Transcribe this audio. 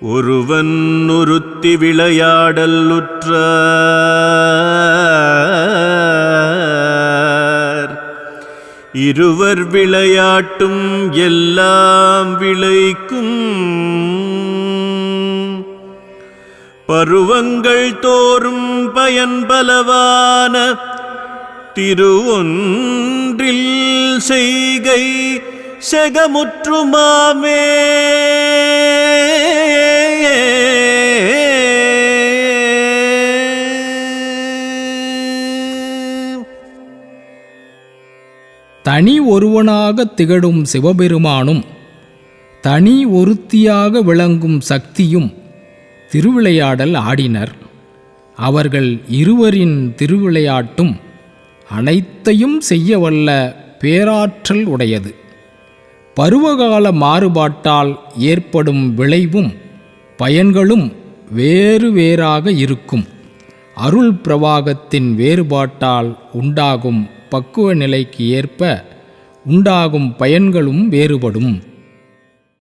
ஒருவன் ஒருத்தி விளையாடல் உற்றார் இருவர் விளையாட்டும் எல்லாம் விளைக்கும். பருவங்கள் தோறும் பயன்பலவான திருவொன்றில் செய்கை செகமுற்றுமாமே. தனி ஒருவனாகத் திகழும் சிவபெருமானும் தனி ஒருத்தியாக விளங்கும் சக்தியும் திருவிளையாடல் ஆடினர். அவர்கள் இருவரின் திருவிளையாட்டும் அனைத்தையும் செய்ய வல்ல பேராற்றல் உடையது. பருவகால மாறுபாட்டால் ஏற்படும் விளைவும் பயன்களும் வேறு வேறாக இருக்கும். அருள் பிரவாகத்தின் வேறுபாட்டால் உண்டாகும் பக்குவ நிலைக்கு ஏற்ப உண்டாகும் பயன்களும் வேறுபடும்.